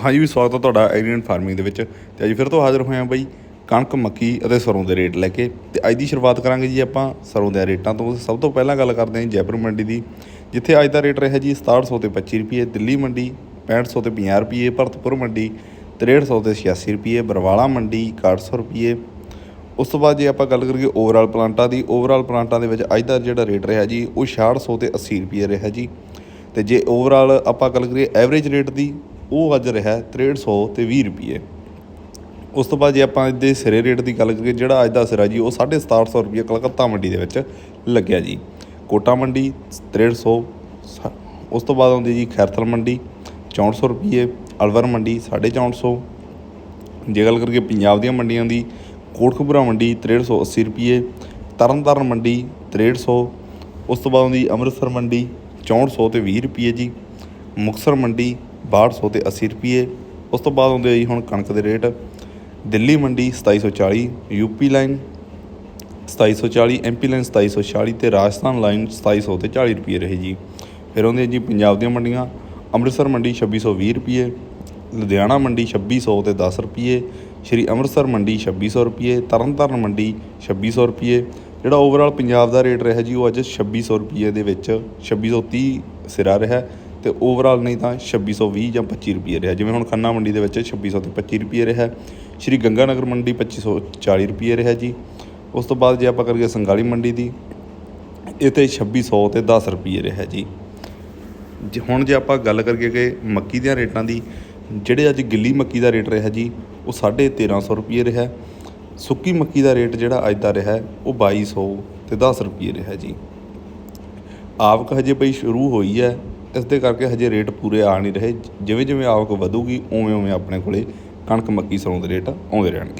ਹਾਂਜੀ, ਵੀ ਸਵਾਗਤ ਹੈ ਤੁਹਾਡਾ ਐਗਰੀਨ ਫਾਰਮਿੰਗ ਦੇ ਵਿੱਚ। ਤੇ ਅੱਜ ਫਿਰ ਤੋਂ ਹਾਜ਼ਰ ਹੋਏ ਹਾਂ ਬਾਈ ਕਣਕ, ਮੱਕੀ ਅਤੇ ਸਰੋਂ ਦੇ ਰੇਟ ਲੈ ਕੇ। ਤੇ ਅੱਜ ਦੀ ਸ਼ੁਰੂਆਤ ਕਰਾਂਗੇ ਜੀ ਆਪਾਂ ਸਰੋਂ ਦੇ ਰੇਟਾਂ ਤੋਂ। ਸਭ ਤੋਂ ਪਹਿਲਾਂ ਗੱਲ ਕਰਦੇ ਹਾਂ ਜੈਪੁਰ ਮੰਡੀ ਦੀ, ਜਿੱਥੇ ਅੱਜ ਦਾ ਰੇਟ ਰਿਹਾ ਜੀ 6700 ਤੇ 25 ਰੁਪਏ, ਦਿੱਲੀ ਮੰਡੀ 6500 ਤੇ 50 ਰੁਪਏ, ਭਰਤਪੁਰ ਮੰਡੀ 6300 ਤੇ 86 ਰੁਪਏ, ਬਰਵਾਲਾ ਮੰਡੀ 6100 ਰੁਪਏ। ਉਸ ਤੋਂ ਬਾਅਦ ਜੇ ਆਪਾਂ ਗੱਲ ਕਰੀਏ ਓਵਰਆਲ ਪਲਾਂਟਾਂ ਦੀ ਓਵਰਆਲ ਪਲਾਂਟਾਂ ਦੇ ਵਿੱਚ ਅੱਜ ਦਾ ਜਿਹੜਾ ਰੇਟ ਰਿਹਾ ਜੀ ਉਹ 6600 ਤੇ 80 ਰੁਪਏ ਰਿਹਾ ਜੀ। ਤੇ ਜੇ ਓਵਰਆਲ ਆਪਾਂ ਗੱਲ ਕਰੀਏ ਐਵਰੇਜ ਰੇਟ ਦੀ ਉਹ ਅੱਜ ਰਿਹਾ 6300 ਤੇ 20 ਰੁਪਏ ਉਸ ਤੋਂ ਬਾਅਦ ਜੇ ਆਪਾਂ ਇਹਦੇ ਸਿਰੇ ਰੇਟ ਦੀ ਗੱਲ ਕਰੀਏ, ਜਿਹੜਾ ਅੱਜ ਦਾ ਸਿਰਾ ਜੀ, ਉਹ 6700 ਰੁਪਏ ਕਲਕੱਤਾ ਮੰਡੀ ਦੇ ਵਿੱਚ ਲੱਗਿਆ ਜੀ। ਕੋਟਾ ਮੰਡੀ 6300 ਸ- ਉਸ ਤੋਂ ਬਾਅਦ ਆਉਂਦੀ ਜੀ ਖੈਰਥਲ ਮੰਡੀ 6400 ਰੁਪਏ ਅਲਵਰ ਮੰਡੀ 450 ਜੇ ਗੱਲ ਕਰੀਏ ਪੰਜਾਬ ਦੀਆਂ ਮੰਡੀਆਂ ਦੀ, ਕੋਟਕਪੂਰਾ ਮੰਡੀ 6380 ਰੁਪਏ ਤਰਨਤਾਰਨ ਮੰਡੀ 6300 ਉਸ ਤੋਂ ਬਾਅਦ ਆਉਂਦੀ ਅੰਮ੍ਰਿਤਸਰ ਮੰਡੀ 6400 ਤੇ 20 ਰੁਪਏ ਜੀ। ਮੁਕਤਸਰ ਮੰਡੀ 6200 ਤੇ 80 ਰੁਪਏ ਉਸ ਤੋਂ ਬਾਅਦ ਆਉਂਦੇ ਆ ਜੀ ਹੁਣ ਕਣਕ ਦੇ ਰੇਟ। ਦਿੱਲੀ ਮੰਡੀ 2740 ਯੂਪੀ ਲਾਈਨ 2740 ਐਮਪੀ ਲਾਈਨ 2740 ਤੇ ਰਾਜਸਥਾਨ ਲਾਈਨ 2700 ਤੇ 40 ਰੁਪਏ ਰਹੇ ਜੀ। ਫਿਰ ਆਉਂਦੇ ਜੀ ਪੰਜਾਬ ਦੀਆਂ ਮੰਡੀਆਂ। ਅੰਮ੍ਰਿਤਸਰ ਮੰਡੀ 2620 ਰੁਪਏ ਲੁਧਿਆਣਾ ਮੰਡੀ 2600 ਤੇ 10 ਰੁਪਏ ਸ਼੍ਰੀ ਅੰਮ੍ਰਿਤਸਰ ਮੰਡੀ 2600 ਰੁਪਏ ਤਰਨਤਾਰਨ ਮੰਡੀ 2600 ਰੁਪਏ ਜਿਹੜਾ ਓਵਰਆਲ ਪੰਜਾਬ ਦਾ ਰੇਟ ਰਿਹਾ ਜੀ ਉਹ ਅੱਜ 2600 ਰੁਪਏ ਦੇ ਵਿੱਚ 2630 ਸਿਰਾ ਰਿਹਾ। ਤੇ ਓਵਰਆਲ ਨਹੀਂ ਤਾਂ 2620 ਜਾਂ 25 ਰੁਪਏ ਰਿਹਾ। ਜਿਵੇਂ ਹੁਣ ਖੰਨਾ ਮੰਡੀ ਦੇ ਵਿੱਚ 2600 ਤੇ 25 ਰੁਪਏ ਰਿਹਾ। ਸ਼੍ਰੀ ਗੰਗਾ ਨਗਰ ਮੰਡੀ 2540 ਰੁਪਏ ਰਿਹਾ ਜੀ। ਉਸ ਤੋਂ ਬਾਅਦ ਜੇ ਆਪਾਂ ਕਰੀਏ ਸੰਗਾਲੀ ਮੰਡੀ ਦੀ, ਇਹ ਤੇ 2600 ਤੇ 10 ਰੁਪਏ ਰਿਹਾ ਜੀ। ਜੇ ਹੁਣ ਜੇ ਆਪਾਂ ਗੱਲ ਕਰੀਏ ਕਿ ਮੱਕੀ ਦੀਆਂ ਰੇਟਾਂ ਦੀ, ਜਿਹੜੇ ਅੱਜ ਗਿੱਲੀ ਮੱਕੀ ਦਾ ਰੇਟ ਰਿਹਾ ਜੀ, ਉਹ 1350 ਰੁਪਏ ਰਿਹਾ। ਸੁੱਕੀ ਮੱਕੀ ਦਾ ਰੇਟ ਜਿਹੜਾ ਅੱਜ ਦਾ ਰਿਹਾ, ਉਹ 2200 ਤੇ 10 ਰੁਪਏ ਰਿਹਾ ਜੀ। ਆਵਕ ਹਜੇ ਪਈ ਸ਼ੁਰੂ ਹੋਈ ਹੈ ਇਸ ਦੇ ਕਰਕੇ ਹਜੇ ਰੇਟ ਪੂਰੇ ਆ ਨਹੀਂ ਰਹੇ। ਜਿਵੇਂ ਜਿਵੇਂ ਆਵਕ ਵਧੂਗੀ ਉਵੇਂ ਉਵੇਂ ਆਪਣੇ ਕੋਲੇ ਕਣਕ ਮੱਕੀ ਸਰੋਂ ਦੇ ਰੇਟ ਆਉਂਦੇ ਰਹਿਣਗੇ।